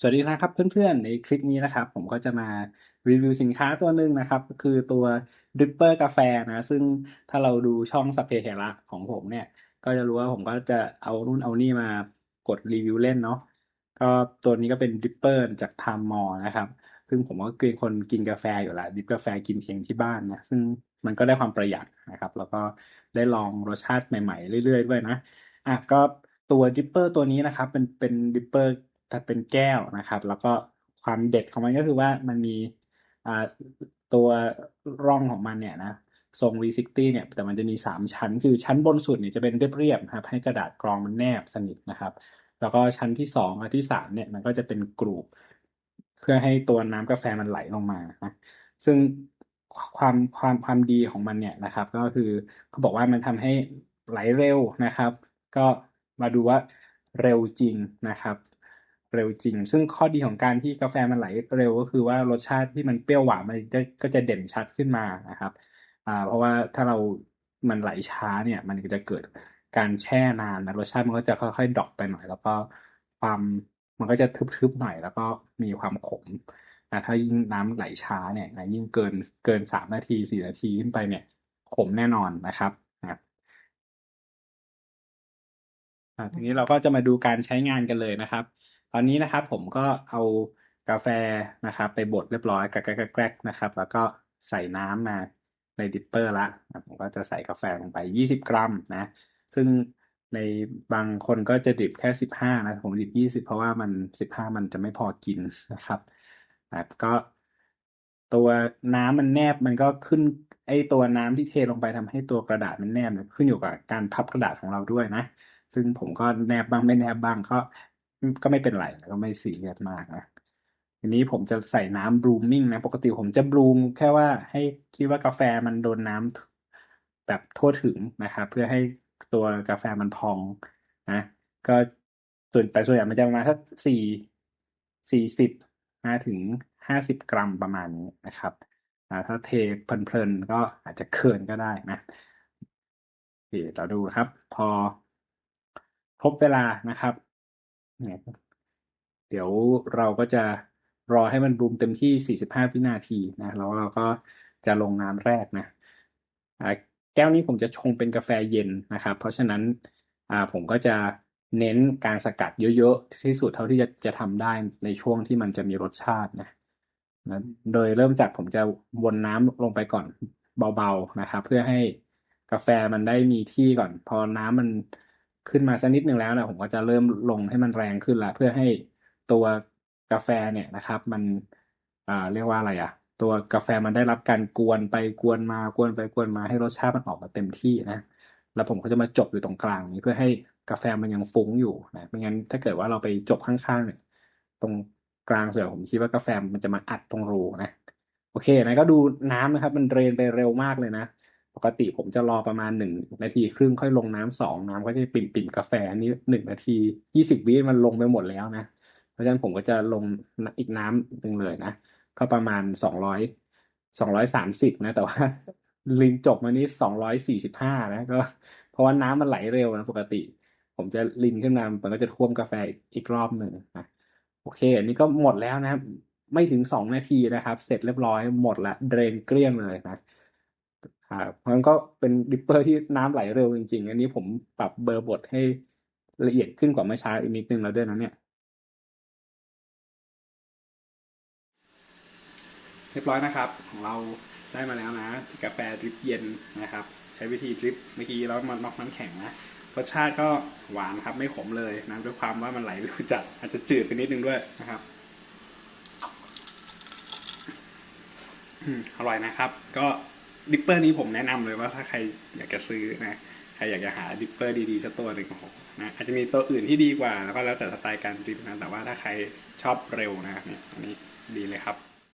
สวัสดีนะครับเพื่อนๆ ในคลิปนี้นะครับ ผมก็จะมารีวิวสินค้าตัวหนึ่งนะครับ ก็คือตัวดริปเปอร์กาแฟนะซึ่งถ้าเราดูช่องสเปเฮระของผมเนี่ย ก็จะรู้ว่าผมก็จะเอานู่นเอานี่มากดรีวิวเล่นเนาะก็ตัวนี้ก็เป็นดริปเปอร์จากไทม์มอลนะครับ ซึ่งผมก็เป็นคนกินกาแฟอยู่ล้วดริปกาแฟกินเองที่บ้านนะซึ่งมันก็ได้ความประหยัดนะครับ แล้วก็ได้ลองรสชาติใหม่ๆ เรื่อยๆด้วยนะอะก็ตัวดริปเปอร์ตัวนี้นะครับ เป็นเป็นดริปเปอร์ ถ้าเป็นแก้วนะครับ แล้วก็ความเด็ดของมันก็คือว่ามันมีตัวร่องของมันเนี่ยนะทรง V60 เนี่ยแต่มันจะมี 3 ชั้น คือชั้นบนสุดเนี่ยจะเป็นเรียบๆนะครับให้กระดาษกรองมันแนบสนิทนะครับ แล้วก็ชั้นที่2กับที่3เนี่ยมันก็จะเป็นกรูปเพื่อให้ตัวน้ำกาแฟมันไหลลงมานะซึ่งความความความดีของมันเนี่ยนะครับ ก็คือเขาบอกว่ามันทำให้ไหลเร็วนะครับ ก็มาดูว่าเร็วจริงนะครับ เร็วจริง ซึ่งข้อดีของการที่กาแฟมันไหลเร็วก็คือว่ารสชาติที่มันเปรี้ยวหวานมันจะก็จะเด่นชัดขึ้นมานะครับอ่าเพราะว่าถ้าเรามันไหลช้าเนี่ย มันก็จะเกิดการแช่นานนะรสชาติมันก็จะค่อยๆดรอปไปหน่อย แล้วก็ความมันก็จะทึบๆหน่อย แล้วก็มีความขมนะถ้ายิ่งน้ำไหลช้าเนี่ยนะยิ่งเกินเกินสามนาทีสี่นาทีขึ้นไปเนี่ย ขมแน่นอนนะครับนะทีนี้เราก็จะมาดูการใช้งานกันเลยนะครับ ตอนนี้นะครับผมก็เอากาแฟนะครับ ไปบดเรียบร้อยแกรกๆนะครับ แล้วก็ใส่น้ำมาในดิปเปอร์ละผมก็จะใส่กาแฟลงไป 20 กรัมนะ ซึ่งในบางคนก็จะดิบแค่ 15 นะ ผมดิบ 20 เพราะว่ามัน 15 มันจะไม่พอกินนะครับนะก็ตัวน้ำมันแนบมันก็ขึ้นไอตัวน้ำที่เทลงไปทำให้ตัวกระดาษมันแนบขึ้นอยู่กับการพับกระดาษของเราด้วยนะ ซึ่งผมก็แนบบ้างไม่แนบบ้างก็ ก็ไม่เป็นไรก็ไม่ซีเรียสมากนะทีนี้ผมจะใส่น้ำบลูมิ่งนะ ปกติผมจะบลูมแค่ว่าให้คิดว่ากาแฟมันโดนน้ำแบบทั่วถึงนะครับ เพื่อให้ตัวกาแฟมันพองนะ ก็ส่วนแต่ส่วนใหญ่มันจะประมาณสักสี่สี่สิบนะถึงห้าสิบกรัมประมาณนี้นะครับถ้าเทเพลินๆก็อาจจะเกินก็ได้นะโอเคเราดูครับ พอครบเวลานะครับ เดี๋ยวเราก็จะรอให้มันบูมเต็มที่ 45 วินาทีนะแล้วเราก็จะลงน้ำแรกนะแก้วนี้ผมจะชงเป็นกาแฟเย็นนะครับ เพราะฉะนั้นผมก็จะเน้นการสกัดเยอะๆ ที่สุดเท่าที่จะจะทำได้ในช่วงที่มันจะมีรสชาตินะนะโดยเริ่มจากผมจะวนน้ำลงไปก่อนเบาๆนะครับ เพื่อให้กาแฟมันได้มีที่ก่อน พอน้ำมัน ขึ้นมาสักนิดหนึ่งแล้วนะผมก็จะเริ่มลงให้มันแรงขึ้นละเพื่อให้ตัวกาแฟเนี่ยนะครับ มันอ่าเรียกว่าอะไรอะตัวกาแฟมันได้รับการกวนไปกวนมากวนไปกวนมาให้รสชาติมันออกมาเต็มที่นะแล้วผมก็จะมาจบอยู่ตรงกลางนี้เพื่อให้กาแฟมันยังฟุ้งอยู่นะไม่งั้นถ้าเกิดว่าเราไปจบข้างๆเนี่ยตรงกลางส่วนผมคิดว่ากาแฟมันจะมาอัดตรงรูนะโอเคนะก็ดูน้ำนะครับ มันเรนไปเร็วมากเลยนะ ปกติผมจะรอประมาณหนึ่งนาทีครึ่งค่อยลงน้ำสองน้ำก็จะปิ่มปิ่มกาแฟนี้หนึ่งนาทียี่สิบวิมันลงไปหมดแล้วนะ เพราะฉะนั้นผมก็จะลงอีกน้ำหนึ่งเลยนะ ก็ประมาณสองร้อยสองร้อยสามสิบนะ แต่ว่าลิงจบมานี้สองร้อยสี่สิบห้านะก็ เพราะว่าน้ำมันไหลเร็วนะปกติ ผมจะลินขึ้นมามันก็จะท่วมกาแฟอีกรอบหนึ่งนะโอเค อันนี้ก็หมดแล้วนะ ไม่ถึงสองนาทีนะครับ เสร็จเรียบร้อยหมดละเดรนเกลี้ยงเลยนะ ครับมันก็เป็นดิปเปอร์ที่น้ำไหลเร็วจริง ๆ อันนี้ผมปรับเบอร์บทให้ละเอียดขึ้นกว่าเมื่อเช้าอีกนิดนึงแล้วด้วยนะเนี่ยเรียบร้อยนะครับ ของเราได้มาแล้วนะ กาแฟดริปเย็นนะครับ ใช้วิธีดริปเมื่อกี้แล้วมันน็อกน้ำแข็งนะรสชาติก็หวานครับไม่ขมเลยนะด้วยความว่ามันไหลเร็วจัดอาจจะจืดไปนิดนึงด้วยนะครับอร่อยนะครับ ก็ ดิปเปอร์นี้ผมแนะนำเลยว่าถ้าใครอยากจะซื้อนะใครอยากจะหาดิปเปอร์ดีๆสักตัวหนึ่งของนะอาจจะมีตัวอื่นที่ดีกว่าแล้วก็แล้วแต่สไตล์การดริปนะแต่ว่าถ้าใครชอบเร็วนะครับเนี่ยอันนี้ดีเลยครับ